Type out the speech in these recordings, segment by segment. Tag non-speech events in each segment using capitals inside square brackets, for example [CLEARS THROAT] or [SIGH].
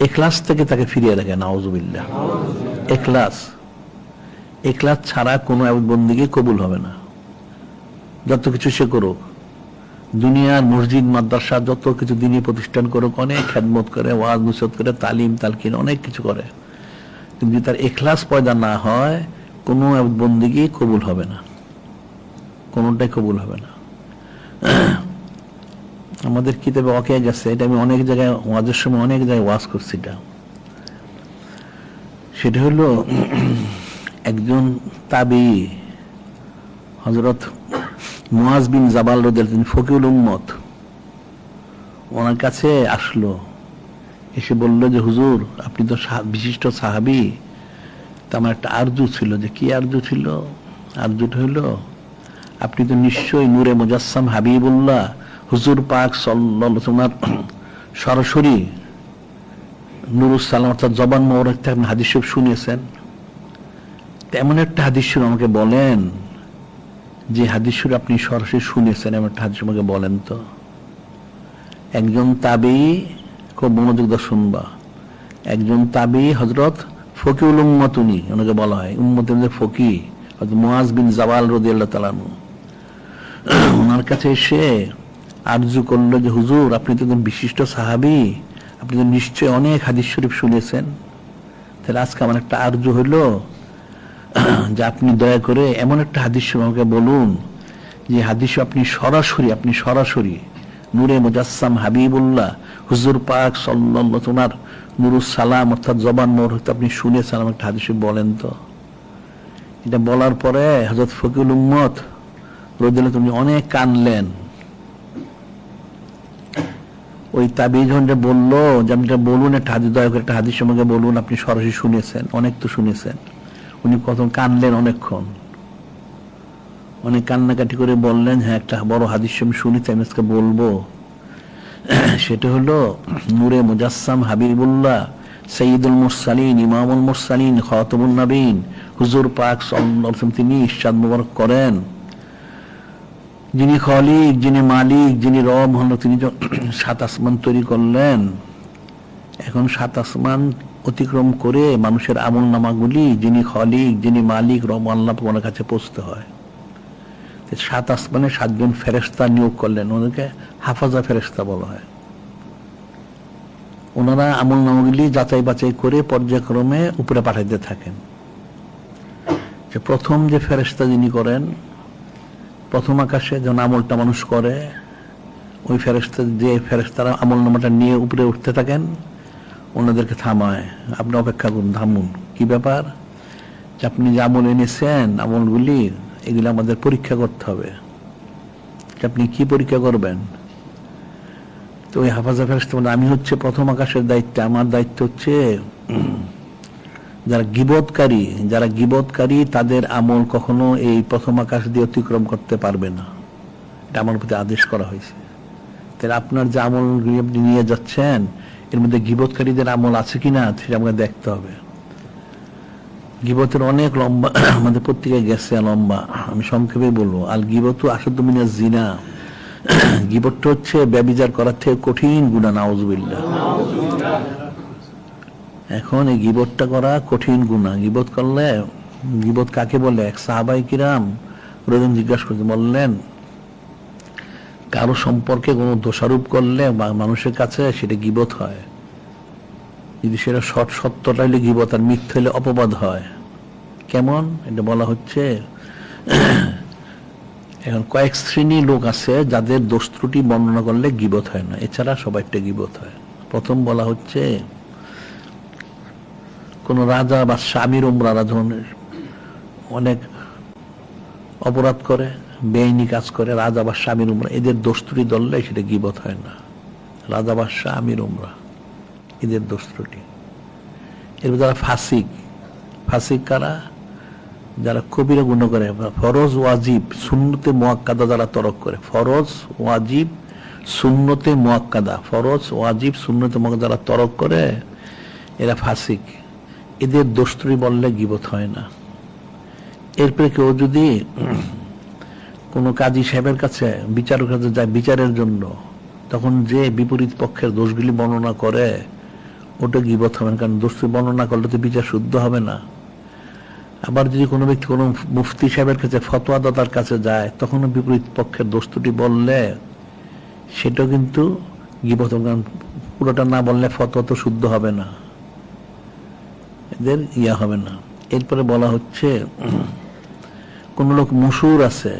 এখলাস থেকে তাকে ফিরিয়ে রাখে নাওজুবিল্লাহ এখলাস এখলাস ছাড়া কোনো বন্দিকে কবুল হবে না। যত কিছু সে করুক দুনিয়ার মসজিদ, মাদ্রাসা, যত কিছু দিনই প্রতিষ্ঠান করুক, অনেক খেদমত করে, ওয়াজ মুসত করে, তালিম, তালকিন, অনেক কিছু করে। কিন্তু যদি তার এখলাস পয়দা না হয়, কোনো বন্দিকে কবুল হবে না। কোনোটাই কবুল হবে না। আমাদের কিতাবে অকে গেছে, এটা আমি অনেক জায়গায়, ওয়াজের সময় অনেক জায়গায় ওয়াজ করছি এটা। সেটা হলো একজন তাবি হজরত মুয়াজ বিন জাবাল রোদের তিনি ফকিউল উম্মত, ওনার কাছে আসলো। এসে বলল যে, হুজুর, আপনি তো বিশিষ্ট সাহাবি। তা আমার একটা আরজু ছিল যে, কি আরজু ছিল? আরজুটা হইল আপনি তো নিশ্চয়ই নূরে মুজাসসাম হাবিবুল্লাহ হুজুর পাক সাল্লাল্লাহু সরাসরি নুরুস সালাম অর্থাৎ জবান মোবারক থেকে আপনি হাদিস শুনিয়েছেন। তেমন একটা হাদিস আমাকে বলেন, যে হাদিস আপনি সরাসরি শুনেছেন এমন একটা হাদিস আমাকে বলেন তো। একজন তাবি, খুব মনোযোগ শুনবা। একজন তাবি হজরত ফকিউল উম্মত উনি ওনাকে বলা হয়। উম্মতের মধ্যে ফকি মুয়াজ বিন জাওয়াল রদি আল্লাহ তালানু ওনার কাছে এসে আরজু করল যে, হুজুর, আপনি তো একজন বিশিষ্ট সাহাবি। আপনি তো নিশ্চয় অনেক হাদিস শরীফ শুনেছেন। তাহলে আজকে আমার একটা আরজু হইল [CLEARS THROAT] যে আপনি দয়া করে এমন একটা হাদিস আমাকে বলুন, যে হাদিস আপনি সরাসরি আপনি সরাসরি নূরে মুজাসসাম হাবিবুল্লাহ, হুজুর পাক সাল্লাল্লাহু তোমার নুরুস সালাম অর্থাৎ জবান মোর হতে আপনি শুনেছেন আমার একটা হাদিস বলেন তো। এটা বলার পরে হজরত ফকিউল উম্মত রোদিল তুমি অনেক কানলেন। ওই তাবি যখন যে বলল যে, আপনি এটা বলুন, একটা হাদিস, দয়া করে একটা হাদিস আমাকে বলুন, আপনি সরাসরি শুনেছেন, অনেক তো শুনেছেন। উনি কত কানলেন অনেকক্ষণ। অনেক কান্নাকাটি করে বললেন হ্যাঁ একটা বড় হাদিস আমি শুনেছি, আমি আজকে বলব। [CLEARS THROAT] সেটা হলো, নূরে মুজাসসাম হাবিবুল্লাহ সঈদুল মুরসালিন, ইমামুল মুরসালিন খতমুল নবীন, হুজুর পাক তিনি ইরশাদ মুবারক করেন। যিনি খলিক যিনি মালিক, যিনি রব হল, তিনি সাত আসমান তৈরি করলেন। এখন সাত আসমান অতিক্রম করে মানুষের আমল নামাগুলি যিনি খলিক যিনি মালিক, রব আল্লাহ ওনার কাছে পৌঁছতে হয়। সাত আসমানে সাতজন ফেরেস্তা নিয়োগ করলেন, ওদেরকে হাফাজা ফেরেস্তা বলা হয়। ওনারা আমল নামাগুলি যাচাই বাছাই করে পর্যায়ক্রমে উপরে পাঠাইতে থাকেন। যে প্রথম যে ফেরেস্তা যিনি করেন প্রথম আকাশে যখন আমলটা মানুষ করে, ওই ফেরেস্তা যে ফেরেস্তারা আমল নামাটা নিয়ে উপরে উঠতে থাকেন, ওনাদেরকে থামায়। আপনি অপেক্ষা করুন, থামুন। কি ব্যাপার? যে আপনি যে আমল এনেছেন, আমলগুলি, এগুলো আমাদের পরীক্ষা করতে হবে। আপনি কি পরীক্ষা করবেন? তো ওই হাফাজা ফেরেস্তা আমি হচ্ছে প্রথম আকাশের দায়িত্ব, আমার দায়িত্ব হচ্ছে যারা গিবতকারী যারা গিবতকারী তাদের আমল কখনো এই প্রথম আকাশ দিয়ে অতিক্রম করতে পারবে না। এটা আমার প্রতি আদেশ করা হয়েছে। তাহলে আপনার যে আমল আপনি নিয়ে যাচ্ছেন, এর মধ্যে গিবতকারীদের আমল আছে কিনা, সেটা আমাকে দেখতে হবে। গিবতের অনেক লম্বা, [COUGHS] আমাদের পত্রিকায় গেছে লম্বা, আমি সংক্ষেপে বলব। আর গিবত আসদ মিনা জিনা। [COUGHS] গিবতটা হচ্ছে ব্যবিচার করার থেকে কঠিন গুণা, নাউজুবিল্লাহ। এখন এই গিবতটা করা কঠিন গুণা গিবত করলে, গিবত কাকে বলে? এক সাহাবাই কিরাম রোজন জিজ্ঞাসা করতে বললেন, কারও সম্পর্কে কোনো দোষারোপ করলে মানুষের কাছে সেটা গিবত হয়। যদি সেটা সৎ সত্যটা হলে গিবত, আর মিথ্যা হলে অপবাদ হয়। কেমন? এটা বলা হচ্ছে, এখন কয়েক শ্রেণি লোক আছে যাদের দোষ ত্রুটি বর্ণনা করলে গিবত হয় না। এছাড়া সবাইটা গিবত হয়। প্রথম বলা হচ্ছে কোন রাজা বা স্বামীর উমরারা ধরনের অনেক অপরাধ করে বেআইনি কাজ করে, রাজা বা স্বামীর উমরা। এদের দোস্তুরি দললে সেটা গিবত হয় না। রাজা বা স্বামীর উমরা, এদের দোস্তুটি এরপর যারা ফাসিক ফাসিক কারা? যারা কবিরা গুণ করে ফরজ, ওয়াজিব শূন্যতে মোয়াক্কাদা যারা তরক করে, ফরজ, ওয়াজিব শূন্যতে মোয়াক্কাদা, ফরজ, ওয়াজিব শূন্যতে মোয়াক্কাদা যারা তরক করে, এরা ফাসিক। এদের দোস্তুরি বললে গিবত হয় না এরপরে কেউ যদি কোনো কাজী সাহেবের কাছে বিচারক কাছে যায় বিচারের জন্য, তখন যে বিপরীত পক্ষের দোষগুলি বর্ণনা করে, ওটা গিবত হবে না, কারণ দোষটি বর্ণনা করলে তো বিচার শুদ্ধ হবে না আবার যদি কোনো ব্যক্তি কোনো মুফতি সাহেবের কাছে, ফতোয়া দাতার কাছে যায় তখন বিপরীত পক্ষের দোস্তুটি বললে সেটা কিন্তু গিবত। কারণ পুরোটা না বললে ফতোয়া তো শুদ্ধ হবে না এদের ইয়া হবে না। এরপরে বলা হচ্ছে, কোন লোক মসুর আছে,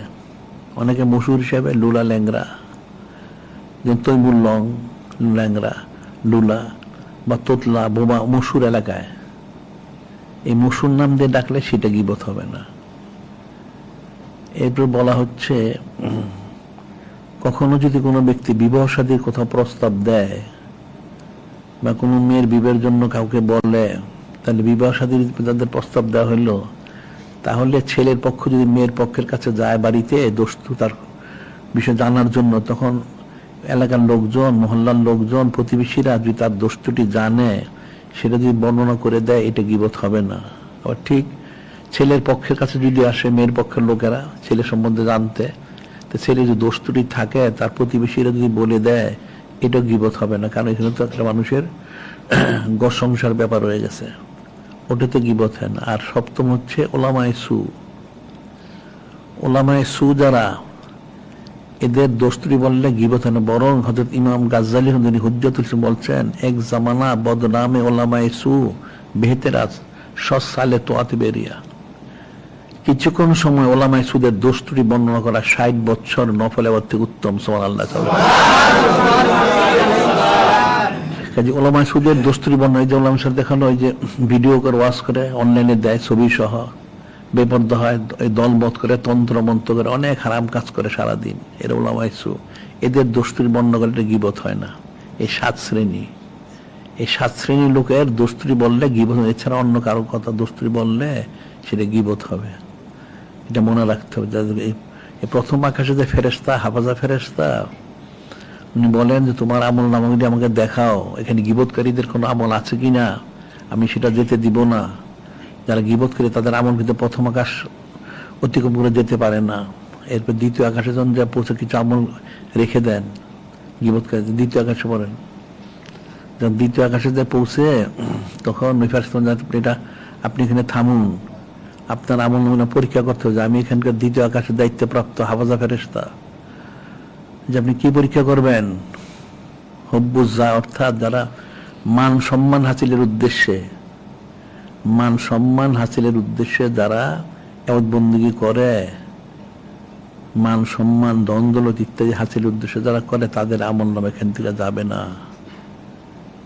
অনেকে মসুর হিসাবে লুলা ল্যাংরা যেমন তৈমুর লং ল্যাংরা লুলা বা তোতলা, বোমা মসুর এলাকায়, এই মসুর নাম দিয়ে ডাকলে সেটা গিবত হবে না। এরপর বলা হচ্ছে, কখনো যদি কোনো ব্যক্তি বিবাহ সাদীর কোথাও প্রস্তাব দেয় বা কোনো মেয়ের বিবাহের জন্য কাউকে বলে তাহলে বিবাহ সাদীর তাদের প্রস্তাব দেওয়া হলো তাহলে ছেলের পক্ষ যদি মেয়ের পক্ষের কাছে যায় বাড়িতে দোস্তু তার বিষয় জানার জন্য, তখন এলাকার লোকজন, মহল্লার লোকজন, প্রতিবেশীরা যদি তার দোস্তটি জানে, সেটা যদি বর্ণনা করে দেয়, এটা গিবত হবে না। আবার ঠিক ছেলের পক্ষের কাছে যদি আসে মেয়ের পক্ষের লোকেরা, ছেলে সম্বন্ধে জানতে, তো ছেলে যদি দোস্তটি থাকে, তার প্রতিবেশীরা যদি বলে দেয়, এটা গিবত হবে না। কারণ এখানে তো একটা মানুষের [CLEARS THROAT] গড় সংসার ব্যাপার হয়ে গেছে। ওটাতে গিবত হয় না। আর সপ্তম হচ্ছে ওলামায় সু। ওলামায় সু যারা, এদের দোস্তুরি বললে গিবত বরং হজরত ইমাম গাজ্জালি হুজ্জাতুল ইসলাম বলছেন, এক জামানা বদনামে ওলামায় সু বেহতেরাজ সালে তোয়াতে বেরিয়া। কিছুক্ষণ সময় ওলামায় সুদের দোস্তুরি বর্ণনা করা ষাট বছর নফল থেকে উত্তম সোমান আল্লাহ কাজে ওলামায় সুদের দোস্তুরি বর্ণনা, এই যে ওলামা সাহেব দেখানো ওই যে ভিডিও করে ওয়াশ করে, অনলাইনে দেয় ছবি সহ, বেপর্দা হয়, এই দলবধ করে, তন্ত্র মন্ত্র করে, অনেক হারাম কাজ করে সারাদিন, এর ওলামায় সু এদের দোস্তুরি বর্ণনা করলে এটা গিবত হয় না। এই সাত শ্রেণি, এই সাত শ্রেণির লোকের দোস্তুরি বললে গিবত এছাড়া অন্য কারও কথা দোস্তুরি বললে সেটা গিবত হবে। এটা মনে রাখতে হবে এই প্রথম আকাশে যে ফেরেস্তা হাফাজা ফেরেস্তা উনি বলেন যে তোমার আমল নামাগুলি আমাকে দেখাও, এখানে গিবতকারীদের কোনো আমল আছে কিনা? আমি সেটা যেতে দিব না। যারা গিবত করে তাদের আমল কিন্তু প্রথম আকাশ অতিক্রম করে যেতে পারে না। এরপর দ্বিতীয় আকাশে যখন যা পৌঁছে কিছু আমল রেখে দেন গিবতকারী দ্বিতীয় আকাশে পড়েন। যখন দ্বিতীয় আকাশে যে পৌঁছে, তখন এটা আপনি এখানে থামুন। আপনার আমল নমুনা পরীক্ষা করতে হবে যে আমি এখানকার দ্বিতীয় আকাশের দায়িত্বপ্রাপ্ত হাফাজা ফেরেস্তা যে আপনি কি পরীক্ষা করবেন? হব্বুজা অর্থাৎ যারা মান সম্মান হাসিলের উদ্দেশ্যে, মান সম্মান হাসিলের উদ্দেশ্যে যারা বন্দী করে, মান সম্মান দ্বন্দ্বলত ইত্যাদি হাসিলের উদ্দেশ্যে যারা করে, তাদের আমল নাম এখান থেকে যাবে না।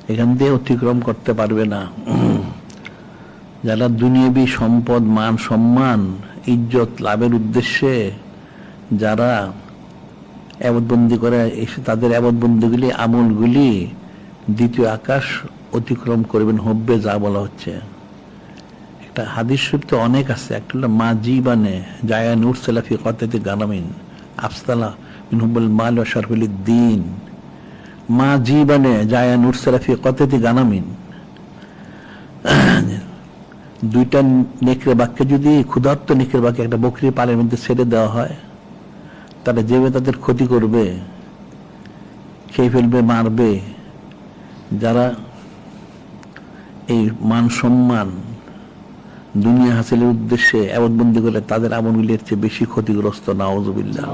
এখান দিয়ে অতিক্রম করতে পারবে না। [CLEARS THROAT] যারা দুনিয়াবী সম্পদ, মান সম্মান, ইজ্জত, লাভের উদ্দেশ্যে, যারা অ্যাবদবন্দি করে তাদের অ্যাবদবন্দিগুলি আমলগুলি দ্বিতীয় আকাশ অতিক্রম করবেন হব্বে যা বলা হচ্ছে। একটা হাদিস তো অনেক আছে। একটা হলো, মা জীবানে জায়া নূর সেলাফি কতাতে গানামিন, আফসালা মিন হুব্বুল মাল ওয়া শারফুল দিন মা জীবানে জায়া নূর সেলাফি কতাতে গানামিন। দুইটা নেকড়ে বাক্যে যদি ক্ষুধার্ত নেকড়ে বাক্যে একটা বকরি পালের মধ্যে ছেড়ে দেওয়া হয় তারা যেভাবে তাদের ক্ষতি করবে, খেয়ে ফেলবে, মারবে, যারা এই মান সম্মান দুনিয়া হাসিলের উদ্দেশ্যে এমনবন্দি করে, তাদের আমলগুলির চেয়ে বেশি ক্ষতিগ্রস্ত নাওজবিল্লা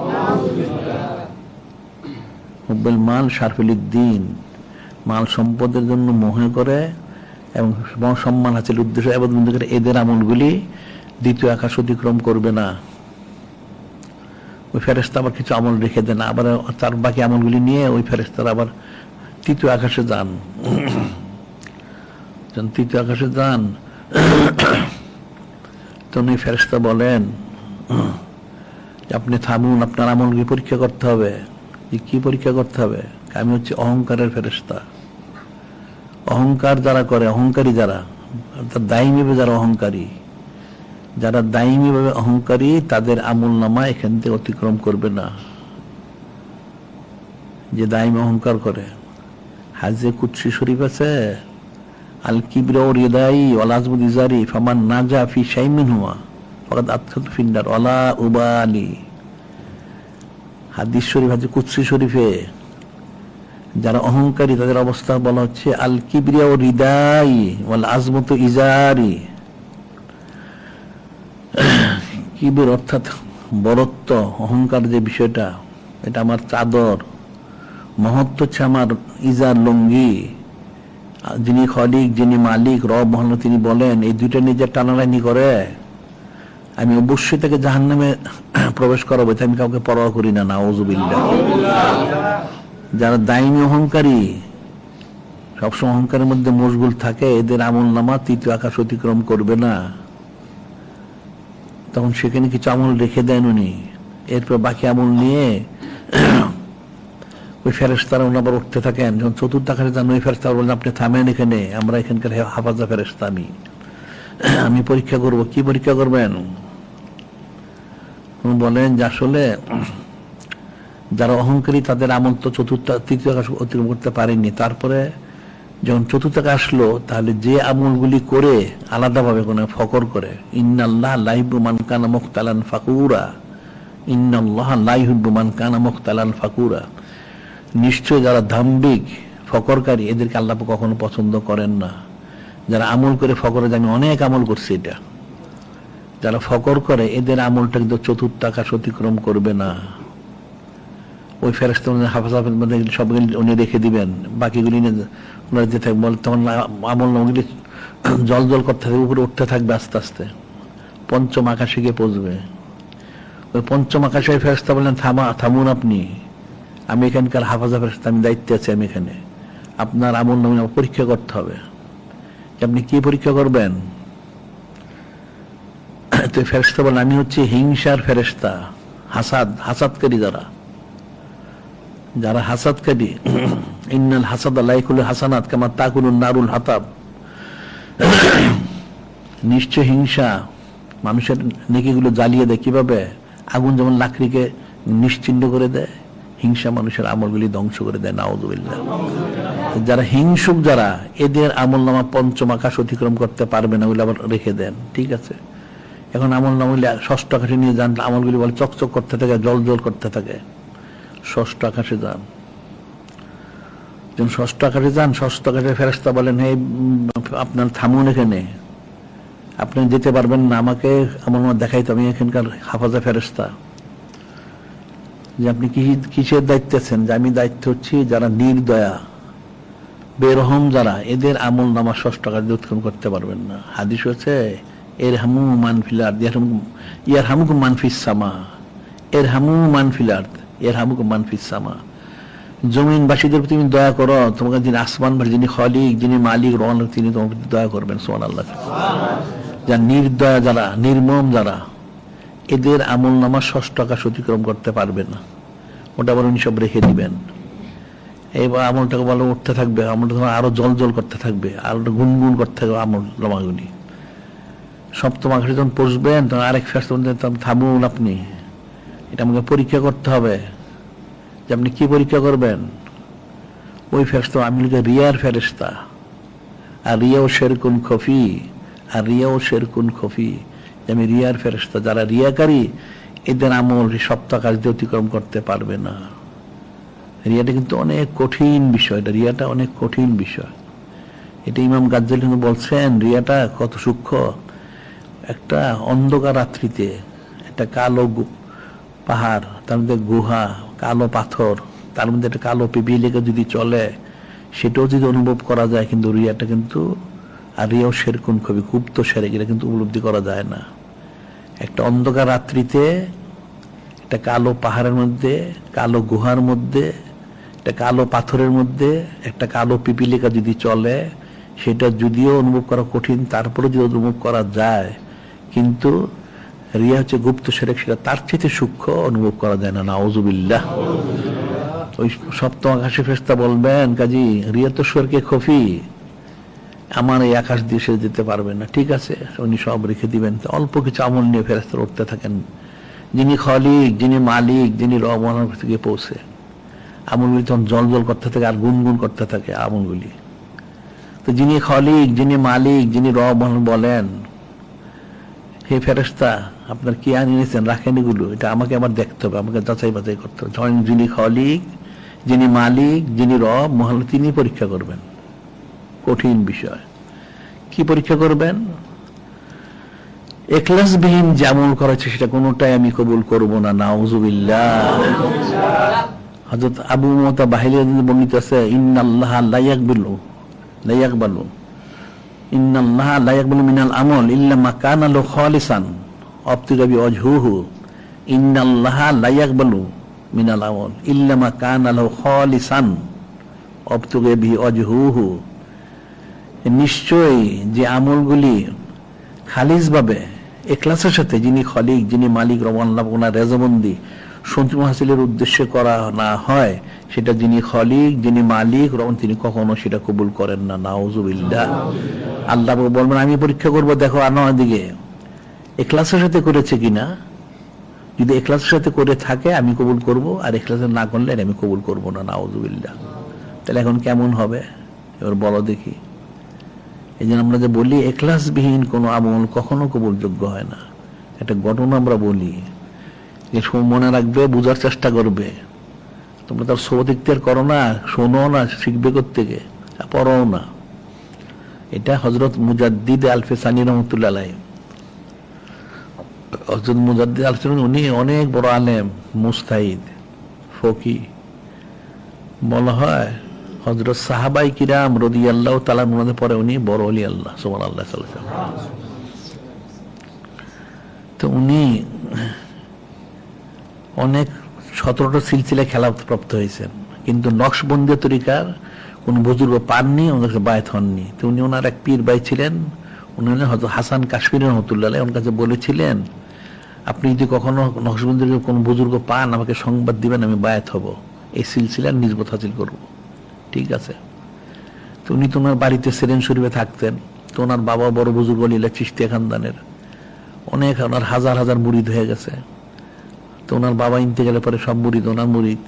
হুব্বেল মাল শারফুল দিন মাল সম্পদের জন্য মোহে করে এবং সম্মান হাসিল উদ্দেশ্য এবাদবন্দি করে, এদের আমলগুলি দ্বিতীয় আকাশ অতিক্রম করবে না। ওই ফেরেস্তা আবার কিছু আমল রেখে দেন, আবার তার বাকি আমলগুলি নিয়ে ওই ফেরেস্তারা আবার তৃতীয় আকাশে যান। তৃতীয় আকাশে যান, তখন ওই ফেরেস্তা বলেন আপনি থামুন, আপনার আমলগুলি পরীক্ষা করতে হবে। যে কি পরীক্ষা করতে হবে? আমি হচ্ছে অহংকারের ফেরেস্তা অহংকার যারা করে, অহংকারী যারা অর্থাৎ নেবে যারা অহংকারী। যারা দায়ী ভাবে অহংকারী, তাদের আমল নামা এখান থেকে অতিক্রম করবে না। যে দায়ী অহংকার করে। হাজে কুৎসি শরীফ আছে, আল কিবর হুয়া ফকাত আতখাত ফিন্ডার ওলা উবালি। হাদিস শরীফ, হাজি কুৎসি শরীফে যারা অহংকারী, তাদের অবস্থা বলা হচ্ছে, আল কিবরিয়া ও ওয়াল আজমত ইজারি। কিবির অর্থাৎ বরত্ব, অহংকার যে বিষয়টা, এটা আমার চাদর। মহত্ব হচ্ছে আমার ইজার লঙ্গি। যিনি খলিক, যিনি মালিক, রব মহান তিনি বলেন, এই দুইটা নিজের টানাটানি করে, আমি অবশ্যই তাকে জাহান নামে প্রবেশ করাবো আমি কাউকে পরোয়া করি না নাওজুবিল্লা যারা দায়নি অহংকারী, সবসময় অহংকারের মধ্যে মশগুল থাকে, এদের আমল নামা তৃতীয় আকাশ অতিক্রম করবে না। তখন সেখানে কিছু আমল রেখে দেন উনি। এরপর বাকি আমল নিয়ে [CLEARS THROAT] ওই ফেরেস্তারা উনি আবার উঠতে থাকেন। যখন চতুর্থ আকাশে যান, ওই ফেরেস্তারা বলেন আপনি থামেন এখানে, আমরা এখানকার হাফাজা ফেরেস্তা আমি। [CLEARS THROAT] আমি পরীক্ষা করব। কি পরীক্ষা করবেন? বলেন যে, আসলে [CLEARS THROAT] যারা অহংকারী, তাদের আমল তো চতুর্থ, তৃতীয় আকাশ অতিক্রম করতে পারেনি তারপরে যখন চতুর্থ আসলো, তাহলে যে আমলগুলি করে আলাদাভাবে কোনো ফকর করে। ইন্নাল্লাহ লাইবু মান কানা মুখতালান ফাকুরা। ইন্নাল্লাহ লাইহুব্বু মান কানা মুখতালান ফাকুরা। নিশ্চয় যারা ধাম্বিক, ফকরকারী, এদেরকে আল্লাহ কখনো পছন্দ করেন না। যারা আমল করে ফকরে আমি অনেক আমল করছি এটা। যারা ফকর করে, এদের আমলটা কিন্তু চতুর্থ আকাশ অতিক্রম করবে না। ওই ফেরস্তা হাফাজ হাফেজ মধ্যে সবগুলি উনি রেখে দিবেন, বাকিগুলি ওনারা যে থাকবে, বলে তখন আমল নামগুলি জল জল করতে থাকবে, উপরে উঠতে থাকবে আস্তে আস্তে। পঞ্চম আকাশে গিয়ে পৌঁছবে। ওই পঞ্চম আকাশে ফেরস্তা বললেন, থামা, থামুন আপনি। আমি এখানকার হাফাজা ফেরস্তা আমি দায়িত্বে আছি, আমি এখানে। আপনার আমল নামে পরীক্ষা করতে হবে। আপনি কি পরীক্ষা করবেন? তো ফেরস্তা বলেন আমি হচ্ছে হিংসার ফেরেস্তা হাসাদ, হাসাদকারী যারা। যারা হাসাদ হাসাদকারী ইন্নাল হাসাদ লাইকুল হাসানাত কামা তাকুলুন নারুল হাতাব। নিশ্চয় হিংসা, মানুষের নেকিগুলো জ্বালিয়ে দেয় কীভাবে? আগুন যেমন লাকড়িকে নিশ্চিন্ন করে দেয়, হিংসা মানুষের আমলগুলি ধ্বংস করে দেয় নাওদুবিল্লাহ যারা হিংসুক যারা, এদের আমল নামা পঞ্চম আকাশ অতিক্রম করতে পারবে না ওগুলো আবার রেখে দেন, ঠিক আছে? এখন আমল নামগুলি ষষ্ঠ আকাশে নিয়ে যান, আমলগুলি বলে চকচক করতে থাকে জল জল করতে থাকে। ষষ্ঠ আকাশে যান। যখন ষষ্ঠ আকাশে যান, ষষ্ঠ আকাশে ফেরস্তা বলেন, হে, আপনার থামুন এখানে। আপনি যেতে পারবেন না, আমাকে আমার মনে দেখাইতো আমি এখানকার হাফাজা ফেরস্তা যে আপনি কি কিসের দায়িত্ব আছেন? যে আমি দায়িত্ব হচ্ছি যারা নির্দয়া, বেরহম যারা, এদের আমল নামা ষষ্ঠ আকাশে উৎক্ষণ করতে পারবেন না। হাদিস হচ্ছে এর হামু মানফিলার ইয়ার হামুক মানফিস সামা এর হামু মানফিলার এর হামুক মানফিস সামা। জমিনবাসীদের তুমি দয়া করো, তোমাকে যিনি আসমান যিনি খলিক, যিনি মালিক, রহমান, তিনি তোমার প্রতি দয়া করবেন সোমান আল্লাহ যা নির্দয়া যারা, নির্মম যারা, এদের আমল নামা ষষ্ঠ আকাশ অতিক্রম করতে পারবে না। ওটা আবার উনি সব রেখে দিবেন। এবার আমলটাকে বলো উঠতে থাকবে, আমলটা তোমার আরও জল জল করতে থাকবে, আরও গুনগুন করতে থাকবে আমল নামাগুলি সপ্তম আকাশে যখন পৌঁছবেন তখন আরেক ফেরত থামুন আপনি। এটা আমাকে পরীক্ষা করতে হবে। যে আপনি কি পরীক্ষা করবেন? ওই ফেরস্তা আমি লিখে রিয়ার ফেরেস্তা আর রিয়াও শেরকুন খফি, আর রিয়াও শেরকুন খফি। আমি রিয়ার ফেরস্তা যারা রিয়াকারী, এদের আমল সপ্তাহ কাজ দিয়ে অতিক্রম করতে পারবে না। রিয়াটা কিন্তু অনেক কঠিন বিষয়, এটা রিয়াটা অনেক কঠিন বিষয়। এটা ইমাম গাজ্জাল কিন্তু বলছেন, রিয়াটা কত সূক্ষ্ম। একটা অন্ধকার রাত্রিতে, একটা কালো পাহাড়, তার মধ্যে গুহা, কালো পাথর, তার মধ্যে একটা কালো পিপিলিকে যদি চলে, সেটাও যদি অনুভব করা যায়, কিন্তু রিয়াটা কিন্তু, আর রিয়াও সেরকম খুবই গুপ্ত সেরে এটা কিন্তু উপলব্ধি করা যায় না। একটা অন্ধকার রাত্রিতে, একটা কালো পাহাড়ের মধ্যে, কালো গুহার মধ্যে, একটা কালো পাথরের মধ্যে, একটা কালো পিপিলিকা যদি চলে, সেটা যদিও অনুভব করা কঠিন তারপরে যদি অনুভব করা যায়, কিন্তু রিয়া হচ্ছে গুপ্ত সেরেক, সেটা তার চেয়ে সূক্ষ্ম অনুভব করা যায় না নাওজুবিল্লাহ ওই সপ্তম আকাশে ফেস্তা বলবেন, কাজী, রিয়া তো স্বর্গে খফি, আমার এই আকাশ দিয়ে সে যেতে পারবে না। ঠিক আছে, উনি সব রেখে দিবেন। অল্প কিছু আমল নিয়ে ফেরস্তা উঠতে থাকেন। যিনি খলিক, যিনি মালিক, যিনি রহমানের থেকে পৌঁছে। আমলগুলি তখন জল জল করতে থাকে আর গুনগুন করতে থাকে আমলগুলি। তো যিনি খলিক, যিনি মালিক, যিনি রহমান বলেন, হে ফেরেস্তা আপনার কি আনিয়েছেন রাখেন এগুলো। এটা আমাকে আবার দেখতে হবে। আমাকে যাচাই বাছাই করতে হবে। যখন যিনি খলিক যিনি মালিক, যিনি রব, মহান তিনি পরীক্ষা করবেন। কঠিন বিষয়। কি পরীক্ষা করবেন? এখলাসবিহীন যে আমল করেছে সেটা কোনোটাই আমি কবুল করব না। নাউজুবিল্লাহ। হযরত আবু মুতা বাহিরে বর্ণিত আছে, ইন্নাল্লাহ লা ইয়াকবিলু, লা ইয়াকবালু। ইন্নাল্লাহ লা ইয়াকবালু মিনাল আমল ইল্লা মা কানা লাহু খালিসান। যে আমলগুলি খালিজভাবে এখলাসের সাথে যিনি খলিক, যিনি মালিক ওনার রেজবন্দি সন্তুম হাসিলের উদ্দেশ্যে করা না হয়, সেটা যিনি খলিক, যিনি মালিক, রমন, তিনি কখনো সেটা কবুল করেন না, নাউজুবিল্লাহ। আল্লাহ বলবেন, আমি পরীক্ষা করব, দেখো আনোয়ার দিকে এখলাসের সাথে করেছে কিনা? যদি এখলাসের সাথে করে থাকে, আমি কবুল করব, আর এক্লাসে না করলে আমি কবুল করব না, নাউজুবিল্লাহ। তাহলে এখন কেমন হবে? এবার বলো দেখি। এই জন্য আমরা যে বলি এক্লাসবিহীন কোনো আমল কখনো কবুলযোগ্য হয় না। একটা ঘটনা আমরা বলি, যে মনে রাখবে, বোঝার চেষ্টা করবে। তোমরা তার সৌদিকদের করো না, শোনো না, শিখবে থেকে পড়ো না। এটা হজরত মুজাদ্দিদ আলফে সানি রহমতুল্লাহ হজরত মুজাদ্দিদ আলফে উনি অনেক বড় আলেম, মুস্তাহিদ, ফকি। বলা হয় হজরত সাহাবাই কিরাম রদি আল্লাহ তালা মনে পরে উনি বড় অলি আল্লাহ সোমান আল্লাহ তো উনি অনেক সতেরোটা সিলসিলা খেলা প্রাপ্ত হয়েছেন, কিন্তু নকশবন্দি তরিকার কোন বুজুর্গ পাননি, ওনার বায়ত হননি। তো উনি ওনার এক পীর ভাই ছিলেন, উনি হয়তো হাসান কাশ্মীর রহমতুল্লাহ ওনার কাছে বলেছিলেন আপনি যদি কখনো নকশবন্দির কোন বুজুর্গ পান, আমাকে সংবাদ দিবেন, আমি বায়াত হব। এই সিলসিলার নিজবত হাসিল করব। ঠিক আছে? তো উনি তো ওনার বাড়িতে সেরেন শরীফে থাকতেন। তো ওনার বাবা বড় বুজুর্গ লীলা চিস্তিয়া খানদানের। অনেক, ওনার হাজার হাজার মুড়িদ হয়ে গেছে। তো ওনার বাবা ইনতে গেলে পরে সব মুরিদ, ওনার মুরিদ।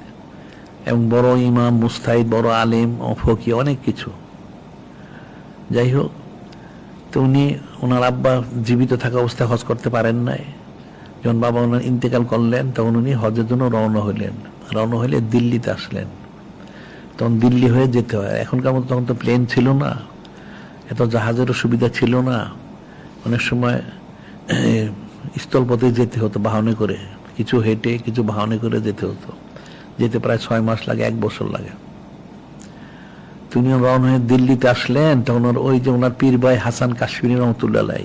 এবং বড় ইমাম, মুস্তাহিদ, বড় আলেম, ও ফকি, অনেক কিছু। যাই হোক, তো উনি, ওনার আব্বা জীবিত থাকা অবস্থায় হজ করতে পারেন নাই। যখন বাবা ওনার ইন্তেকাল করলেন, তখন উনি হজের জন্য রওনা হইলেন রওনা হইলে দিল্লিতে আসলেন। তখন দিল্লি হয়ে যেতে হয়। এখনকার মতো তখন তো প্লেন ছিল না। এত জাহাজেরও সুবিধা ছিল না। অনেক সময় স্থলপথে যেতে হতো বাহনে করে। কিছু হেঁটে, কিছু বাহনে করে যেতে হতো। যেতে প্রায় ছয় মাস লাগে, এক বছর লাগে। তিনি রওনা হয়ে দিল্লিতে আসলেন, তখন ওই যে ওনার পীর ভাই হাসান কাশ্মীরি রহমতুল্লাহ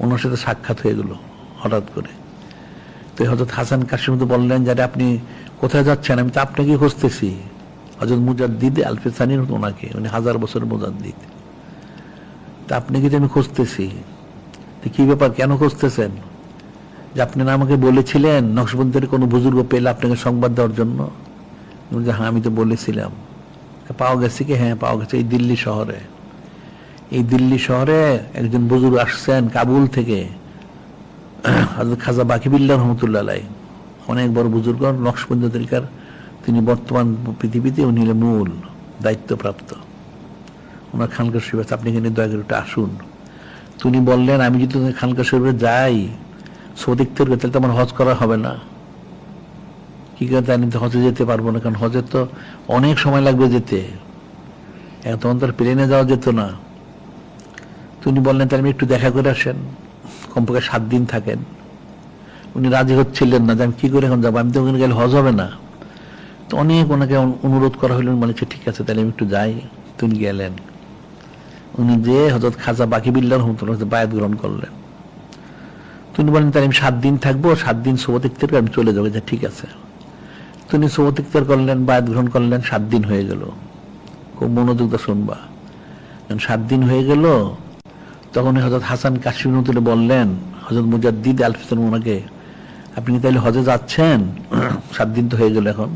ওনার সাথে সাক্ষাৎ হয়ে গেল। হঠাৎ করে। তো হজরত হাসান কাশ্মীর বললেন যে আপনি কোথায় যাচ্ছেন? আমি তো আপনাকে খুঁজতেছি। হজরত মুজাদ্দিদ আলফেসানির ওনাকে, উনি হাজার বছর মুজাদ্দিদ। তা আপনি কি আমি খুঁজতেছি কি ব্যাপার? কেন খুঁজতেছেন? যে আপনি না আমাকে বলেছিলেন নকশবন্দের কোনো বুজুর্গ পেলে আপনাকে সংবাদ দেওয়ার জন্য? যে হ্যাঁ আমি তো বলেছিলাম। পাওয়া গেছে কি? হ্যাঁ পাওয়া গেছে। এই দিল্লি শহরে। এই দিল্লি শহরে একজন বুজুর্গ আসছেন কাবুল থেকে। খাজা বাকিবিল্লা রহমতুল্লাহ আলাই অনেক বড় বুজুর্গ নকশবন্দ তরিকার। তিনি বর্তমান পৃথিবীতে উনি মূল দায়িত্বপ্রাপ্ত। ওনার খানকার শরীফ আপনি এখানে দয়া করে আসুন। তিনি বললেন, আমি যদি খানকার শরীফে যাই সৌদিক থেকে তাহলে তো আমার হজ করা হবে না। কি করে আমি তো হজে যেতে পারব না? কারণ হজের তো অনেক সময় লাগবে যেতে। তখন তো প্লেনে যাওয়া যেত না। তিনি বললেন, তাহলে আমি একটু দেখা করে আসেন। কমপক্ষে সাত দিন থাকেন। উনি রাজি হচ্ছিলেন না, যে আমি কি করে এখন যাব? আমি তো ওখানে গেলে হজ হবে না। তো অনেক ওনাকে অনুরোধ করা হইল মানে ঠিক আছে, তাহলে আমি একটু যাই। তিনি গেলেন। উনি যে হজরত খাজা বাকি বিল্লার রহমতুল্লাহ বায়াত গ্রহণ করলেন। তিনি বলেন তাহলে আমি সাত দিন থাকব, সাত দিন সোবত ইফতার আমি চলে যাব। যে ঠিক আছে। তিনি সোবত ইফতার করলেন, বায়াত গ্রহণ করলেন, সাত দিন হয়ে গেল। খুব মনোযোগ শুনবা। সাত দিন হয়ে গেল তখন হজরত হাসান কাশ্মীর তুলে বললেন হজরত মুজাদ্দিদ আলফিসন ওনাকে আপনি তাহলে হজে যাচ্ছেন? [CLEARS THROAT] সাত দিন তো হয়ে গেল এখন।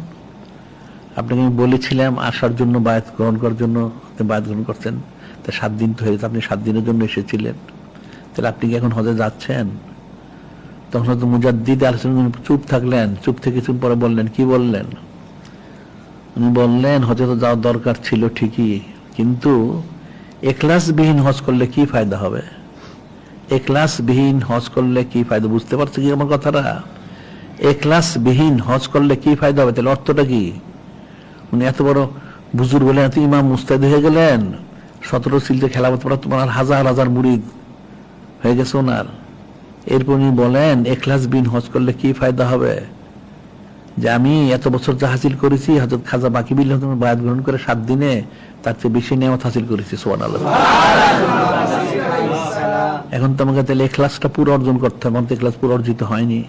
আপনাকে আমি বলেছিলাম, আসার জন্য বায়াত গ্রহণ করার জন্য আপনি বায়াত গ্রহণ করছেন। তা সাত দিন তো হয়ে গেছে, আপনি সাত দিনের জন্য এসেছিলেন। তাহলে আপনি কি এখন হজে যাচ্ছেন? তখন হয়তো মুজাদ্দিদ আলোচনা চুপ থাকলেন, চুপ থেকে চুপ পরে বললেন, কি বললেন? উনি বললেন, হজে তো যাওয়ার দরকার ছিল ঠিকই, কিন্তু বিহীন হজ করলে কি ফায়দা হবে? বিহীন হজ করলে কি ফায়দা? বুঝতে পারছ কি আমার কথাটা? বিহীন হজ করলে কি ফায়দা হবে? তাহলে অর্থটা কি? উনি এত বড় বুজুর বলে এত ইমাম মুস্তাদ হয়ে গেলেন, সতেরো সিলতে খেলাফত পড়া তোমার হাজার হাজার মুরিদ হয়ে গেছে ওনার। এরপর উনি বলেন এখলাস বিন হজ করলে কি ফায়দা হবে? যে আমি এত বছর যা হাসিল করেছি হজরত খাজা বাকি বিল্লাহ তোমার বায়াত গ্রহণ করে সাত দিনে, তার চেয়ে বেশি নিয়ামত হাসিল করেছি সোয়ান আল্লাহ এখন তোমাকে তাহলে এখলাসটা পুরো অর্জন করতে হবে তো এখলাস পুরো অর্জিত হয়নি।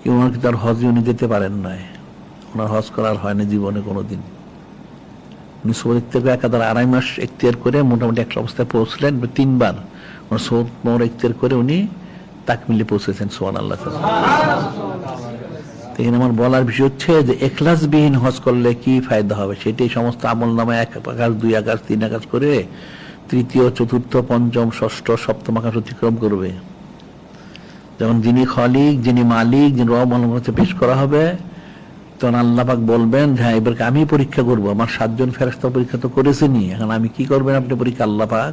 কি ওনার কি তার হজ উনি যেতে পারেন নাই। ওনার হজ করার হয়নি জীবনে কোনোদিন। উনি সৌদ থেকে একাধারে আড়াই মাস এখতিয়ার করে মোটামুটি একটা অবস্থায় পৌঁছলেন তিনবার। ওনার সৌদ মোহর এখতিয়ার করে উনি তাকমিলে পৌঁছেছেন সোয়ান আল্লাহ এখানে আমার বলার বিষয় হচ্ছে যে এখলাসবিহীন হজ করলে কি ফায়দা হবে? সেটাই সমস্ত আমল নামে এক আকাশ, দুই আকাশ, তিন আকাশ করে তৃতীয়, চতুর্থ, পঞ্চম, ষষ্ঠ, সপ্তম আকাশ অতিক্রম করবে। যেমন যিনি খলিক, যিনি মালিক, যিনি রব আলম পেশ করা হবে, তখন আল্লাপাক বলবেন হ্যাঁ এবারকে আমি পরীক্ষা করব। আমার সাতজন ফেরস্তা পরীক্ষা তো করেছেনি এখন আমি কি করবেন আপনি পরীক্ষা আল্লাপাক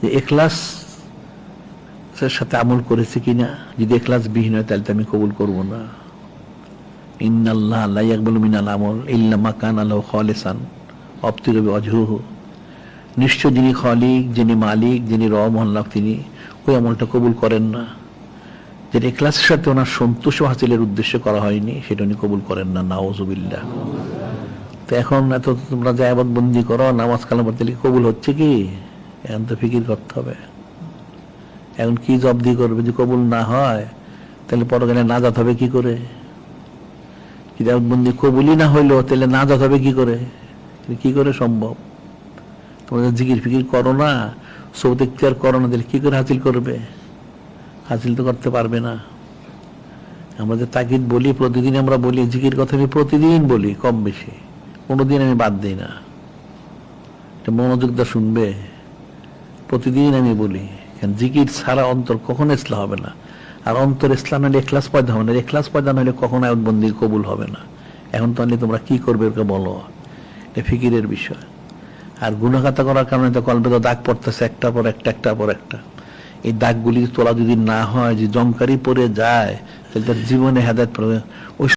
যে এখলাস সাথে আমল করেছে কিনা? যদি এখলাস বিহীন হয়, তাহলে তো আমি কবুল করব না। নিশ্চয় যিনি যিনি মালিক, যিনি তিনি ওই আমলটা কবুল করেন না। যেটা এখলাসের সাথে ওনার সন্তোষ হাসিলের উদ্দেশ্যে করা হয়নি, সেটা উনি কবুল করেন না নাওজুবিল্লাহ তো এখন এত তোমরা জায়বাদ বন্দি করো, নামাজ কালাম পড়তে কবুল হচ্ছে কি? এখন তো ফিকির করতে হবে। এখন কি জব্দি করবে? যদি কবুল না হয়, তাহলে পরকালে নাজাত হবে কি করে? যদি বন্দি কবুলই না হইল তাহলে নাজাত হবে কি করে? কি করে সম্ভব? তোমরা জিকির ফিকির করো না সৌদ ইখতিয়ার করো না, তাহলে কি করে হাসিল করবে? হাসিল তো করতে পারবে না। আমাদের তাকিদ বলি, প্রতিদিন আমরা বলি, জিকির কথা আমি প্রতিদিন বলি, কম বেশি। কোনোদিন আমি বাদ দিই না। এটা মনোযোগ দা শুনবে। প্রতিদিন আমি বলি জিকির ছাড়া অন্তর কখনো ইসলাম হবে না। আর অন্তর ইসলাম হলে এখলাস পয়দা হবে না এখলাস পয়দা না হলে কখনো আয়তবন্দি কবুল হবে না। এখন তো আনলে তোমরা কি করবে ওকে বলো? এটা ফিকিরের বিষয়। আর গুণাকাতা করার কারণে তো কল্পে তো দাগ পড়তেছে একটা পর একটা একটা পর একটা। এই দাগগুলি তোলা যদি না হয় যে জমকারি পরে যায়, তাহলে তার জীবনে হেদায়ত পড়বে। ওই